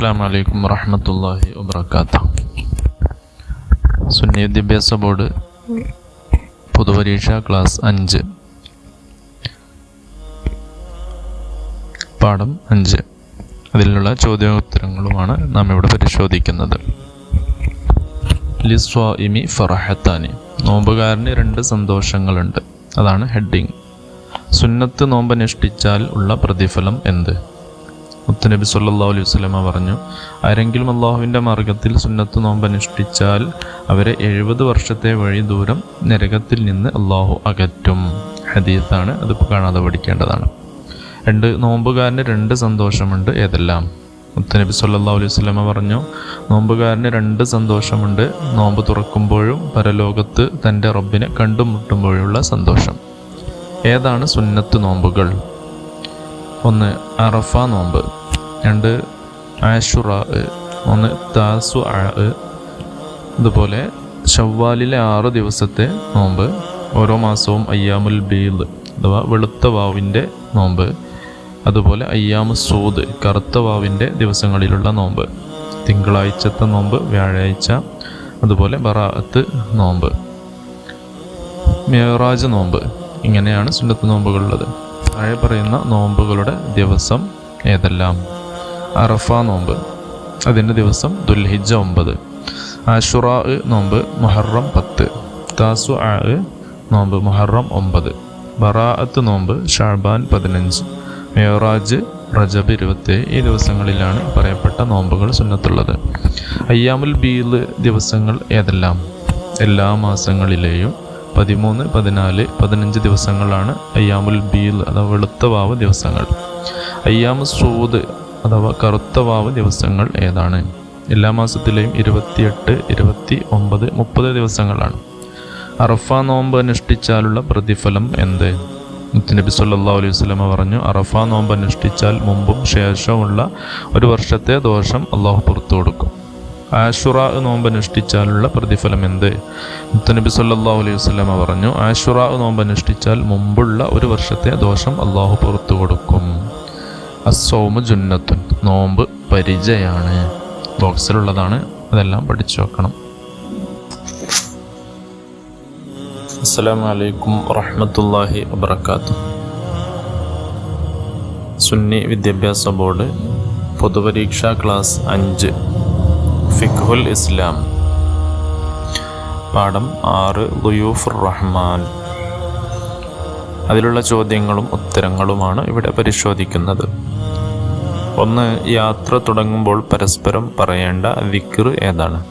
അസ്സാം വലൈക്കും വറഹമത്തല്ലാഹി വബർക്കാത്ത സുന്നി വിദ്യാഭ്യാസ ബോർഡ് പൊതുപരീക്ഷ ക്ലാസ് അഞ്ച്. പാഠം അഞ്ച്. അതിലുള്ള ചോദ്യോത്തരങ്ങളുമാണ് നാം ഇവിടെ പരിശോധിക്കുന്നത്. ലിസ്വാഇമി ഫറഹത്താനി. നോമ്പുകാരന് രണ്ട് സന്തോഷങ്ങളുണ്ട്. അതാണ് ഹെഡിങ്. സുന്നത്ത് നോമ്പനുഷ്ഠിച്ചാൽ ഉള്ള പ്രതിഫലം എന്ത്? മുത്തുനബി സല്ലാ അലൈഹി വസ്ലമ പറഞ്ഞു ആരെങ്കിലും അള്ളാഹുവിന്റെ മാർഗത്തിൽ സുന്നത്ത് നോമ്പ് അനുഷ്ഠിച്ചാൽ അവരെ എഴുപത് വർഷത്തെ വഴി ദൂരം നരകത്തിൽ നിന്ന് അള്ളാഹു അകറ്റും. ഹദീത്താണ് അതിപ്പോൾ കാണാതെ പഠിക്കേണ്ടതാണ്. രണ്ട് നോമ്പുകാരന് രണ്ട് സന്തോഷമുണ്ട്. ഏതെല്ലാം? മുത്തുനബി സല്ലാ അലൈഹി സ്വലമ പറഞ്ഞു നോമ്പുകാരന് രണ്ട് സന്തോഷമുണ്ട്. നോമ്പ് തുറക്കുമ്പോഴും പരലോകത്ത് തന്റെ റബ്ബിനെ കണ്ടുമുട്ടുമ്പോഴുള്ള സന്തോഷം. ഏതാണ് സുന്നത്ത് നോമ്പുകൾ? ഒന്ന് അറഫ നോമ്പ് രണ്ട് ആഷുറ ഒന്ന് താസു അതുപോലെ ഷവ്വാലിലെ ആറ് ദിവസത്തെ നോമ്പ് ഓരോ മാസവും അയ്യാമുൽ ബീദ് അഥവാ വെളുത്ത വാവിന്റെ നോമ്പ് അതുപോലെ അയ്യാമു സൂദ് കറുത്ത വാവിന്റെ ദിവസങ്ങളിലുള്ള നോമ്പ് തിങ്കളാഴ്ചത്തെ നോമ്പ് വ്യാഴാഴ്ച അതുപോലെ ബറാഅത്ത് നോമ്പ്. മേറാജ് നോമ്പ് ഇങ്ങനെയാണ് സുന്നത്ത് നോമ്പുകളുള്ളത്. താഴെ പറയുന്ന നോമ്പുകളുടെ ദിവസം ഏതെല്ലാം? അറഫ നോമ്പ് അതിന്റെ ദിവസം ദുൽഹിജ ഒമ്പത് ആഷുറാ നോമ്പ് മുഹറം പത്ത് താസു ആ നോമ്പ് മുഹറം ഒമ്പത് ബറാഅത്ത് നോമ്പ് ഷാബാൻ പതിനഞ്ച് മേറാജ് റജബ് ഇരുപത്തേഴ് ഈ ദിവസങ്ങളിലാണ് പറയപ്പെട്ട നോമ്പുകൾ സുന്നത്തുള്ളത്. അയ്യാമുൽ ബീൽ ദിവസങ്ങൾ ഏതെല്ലാം? എല്ലാ മാസങ്ങളിലെയും പതിമൂന്ന് പതിനാല് പതിനഞ്ച് ദിവസങ്ങളാണ് അയ്യാമുൽ ബീൽ അഥവാ വെളുത്ത വാവ് ദിവസങ്ങൾ. അയ്യാമു സൂദ് അഥവാ കറുത്ത വാവ് ദിവസങ്ങൾ ഏതാണ്? എല്ലാ മാസത്തിലെയും ഇരുപത്തിയെട്ട് ഇരുപത്തി ഒമ്പത് മുപ്പത് ദിവസങ്ങളാണ്. അറഫ നോമ്പ് അനുഷ്ഠിച്ചാലുള്ള പ്രതിഫലം എന്ത്? മുത്തുനബി സല്ലാ അലൈഹി വസ്ലമ പറഞ്ഞു അറഫ നോമ്പ് അനുഷ്ഠിച്ചാൽ മുമ്പും ശേഷമുള്ള ഒരു വർഷത്തെ ദോഷം അള്ളാഹു പുറത്തു കൊടുക്കും. ആഷുറ നോമ്പ് അനുഷ്ഠിച്ചാലുള്ള പ്രതിഫലം എന്ത് മുത്തനബി സല്ലാഹു അലൈഹി വസ്ലമ പറഞ്ഞു ആഷുറ നോമ്പ് അനുഷ്ഠിച്ചാൽ മുമ്പുള്ള ഒരു വർഷത്തെ ദോഷം അള്ളാഹു പുറത്തു കൊടുക്കും. അസോമ ജുന്നത്തുൻ നോമ്പ് പരിചയാണ്. ബോക്സിലുള്ളതാണ് അതെല്ലാം പഠിച്ചു വെക്കണം. അസ്സലാമു അലൈക്കും വറഹ്മത്തുള്ളാഹി വബറകാതുഹു. സുന്നി വിദ്യാഭ്യാസ ബോർഡ് പൊതുപരീക്ഷാ ക്ലാസ് അഞ്ച്. ഫിഖുൽ ഇസ്ലാം. പാഠം ആറ് ഗുയൂഫ് റഹ്മാൻ. അതിലുള്ള ചോദ്യങ്ങളും ഉത്തരങ്ങളുമാണ് ഇവിടെ പരിശോധിക്കുന്നത്. ഒന്ന് യാത്ര തുടങ്ങുമ്പോൾ പരസ്പരം പറയേണ്ട വിക്ർ ഏതാണ്?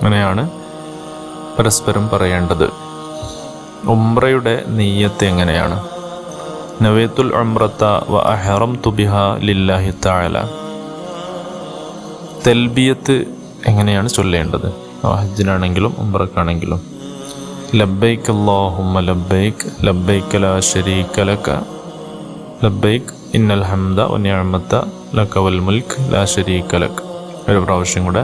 അങ്ങനെയാണ് പരസ്പരം പറയേണ്ടത്. ഉംറയുടെ നെയ്യത്ത് എങ്ങനെയാണ്? നവേത്തുൽ ഉംറത്ത വ അഹറം തുബിഹ ലില്ലാഹി താല തെൽബിയത്ത് എങ്ങനെയാണ് ചൊല്ലേണ്ടത്? ഹജ്ജിനാണെങ്കിലും ഉംറക്കാണെങ്കിലും. ലബൈക്ക് അല്ലാഹുമ്മ ലബ്ബൈക്ക് ലബ്ബൈക്ക് ലാ ഷരീക്ക ലക ലബ്ബൈക്ക് ഇന്നൽ ഹംദ വ ലക്കവൽ ലക വൽ മുൽക്ക് ലാ ഷരീക്ക ലക. ഒരു പ്രാവശ്യം കൂടെ.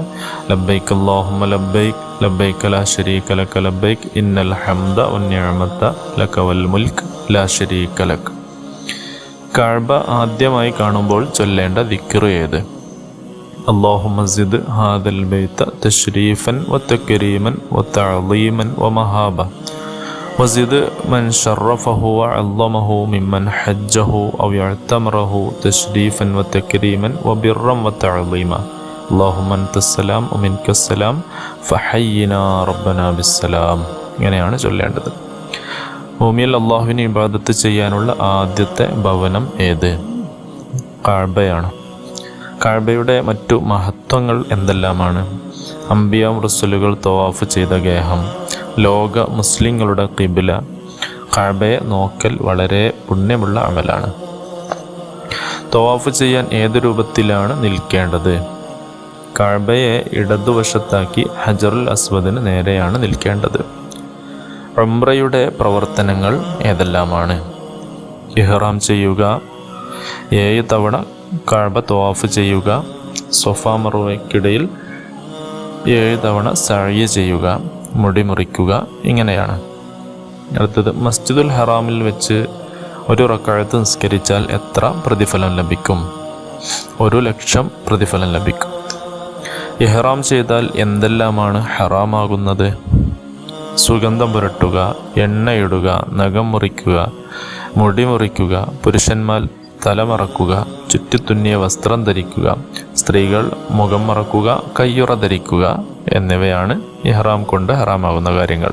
ലബൈക്ക് അള്ളാഹുമ ലബൈക്ക് ലബൈക്ക് ലാ ഷരീക ലക ലബൈക്ക് ഇന്നൽ ഹംദ ഉന്നിയമത്ത ലക വൽ മുൽക്ക് ലാ ഷരീക ലക്. കഴബ ആദ്യമായി കാണുമ്പോൾ ചൊല്ലേണ്ട ദിക്കറ് ഏത്? അള്ളാഹു മസ്ജിദ് ഹാദൽ ബൈത്ത തഷ്രീഫൻ വത്തക്കരീമൻ വത്തഅലീമൻ വമഹാബ മസ്ജിദ് മൻ ഷറഫഹു അള്ളമഹു മിമ്മൻ ഹജ്ജഹു ഔ യഅ്തമറഹു തഷ്രീഫൻ വത്തക്കരീമൻ വബിറം വത്തഅലീമ അള്ളാഹു മൻതസ്സലാം ഒമിൻകസ്സലാം ഫഹയ്യന റബ്ബന ബിസ്സലാം. ഇങ്ങനെയാണ് ചൊല്ലേണ്ടത്. ഭൂമിയിൽ അള്ളാഹുവിനെ ഇബാദത്ത് ചെയ്യാനുള്ള ആദ്യത്തെ ഭവനം ഏത്? കാഴ്ബയാണ്. കാഴ്ബയുടെ മറ്റു മഹത്വങ്ങൾ എന്തെല്ലാമാണ്? അമ്പിയാം റസുലുകൾ തവാഫ് ചെയ്ത ഗേഹം ലോക മുസ്ലിങ്ങളുടെ കിബില കാഴ്ബയെ നോക്കൽ വളരെ പുണ്യമുള്ള അമലാണ്. തവാഫ് ചെയ്യാൻ ഏത് രൂപത്തിലാണ് നിൽക്കേണ്ടത്? കാഴ്ബയെ ഇടതുവശത്താക്കി ഹജറുൽ അസ്വദിന് നേരെയാണ് നിൽക്കേണ്ടത്. ഉംറയുടെ പ്രവർത്തനങ്ങൾ ഏതെല്ലാമാണ്? ഇഹ്റാം ചെയ്യുക ഏഴ് തവണ കഴബ തോഫ് ചെയ്യുക സൊഫ മറുവയ്ക്കിടയിൽ ഏഴ് തവണ സഴിയ ചെയ്യുക മുടി മുറിക്കുക ഇങ്ങനെയാണ്. അടുത്തത് മസ്ജിദുൽ ഹറാമിൽ വെച്ച് ഒരു റക്കാഴത്ത് നിസ്കരിച്ചാൽ എത്ര പ്രതിഫലം ലഭിക്കും? ഒരു ലക്ഷം പ്രതിഫലം ലഭിക്കും. ഇഹ്റാം ചെയ്താൽ എന്തെല്ലാമാണ് ഹറാമാകുന്നത്? സുഗന്ധം പുരട്ടുക എണ്ണയിടുക നഖം മുറിക്കുക മുടി മുറിക്കുക പുരുഷന്മാർ തലമറക്കുക ചുറ്റിത്തുന്നിയ വസ്ത്രം ധരിക്കുക സ്ത്രീകൾ മുഖം മറക്കുക കയ്യുറ ധരിക്കുക എന്നിവയാണ് ഇഹ്റാം കൊണ്ട് ഹറാമാകുന്ന കാര്യങ്ങൾ.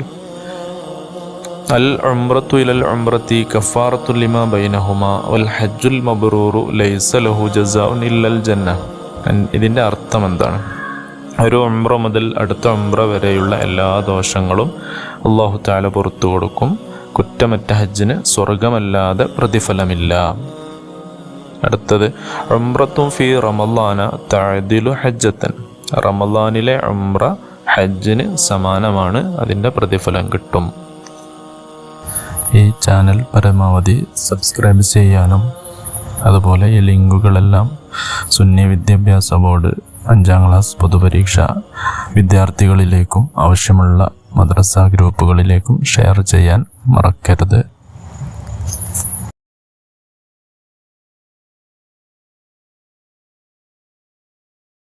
അൽ ഉംറത്തു ഇലൽ ഉംറത്തി കഫാറത്തു ലിമാ ബൈനഹുമ വൽ ഹജ്ജുൽ മബറൂറു ലൈസ ലഹു ജസാഉൻ ഇല്ലൽ ജന്ന. ഇതിന്റെ അർത്ഥം എന്താണ്? ഒരു ഉംറ മുതൽ അടുത്ത ഉംറ വരെയുള്ള എല്ലാ ദോഷങ്ങളും അള്ളാഹു താല പുറത്തു കൊടുക്കും. കുറ്റമറ്റ ഹജ്ജിന് സ്വർഗമല്ലാതെ പ്രതിഫലമില്ല. അടുത്തത് ഉംറത്തും ഫി റമല്ലാന താഴ്ദിലു ഹജ്ജത്തൻ. റമല്ലാനിലെ ഉംറ ഹജ്ജിന് സമാനമാണ് അതിന്റെ പ്രതിഫലം കിട്ടും. ഈ ചാനൽ പരമാവധി സബ്സ്ക്രൈബ് ചെയ്യാനും അതുപോലെ ഈ ലിങ്കുകളെല്ലാം സുന്നി വിദ്യാഭ്യാസ ബോർഡ് അഞ്ചാം ക്ലാസ് പൊതുപരീക്ഷ വിദ്യാർത്ഥികളിലേക്കും ആവശ്യമുള്ള മദ്രസ ഗ്രൂപ്പുകളിലേക്കും ഷെയർ ചെയ്യാൻ മറക്കരുത്.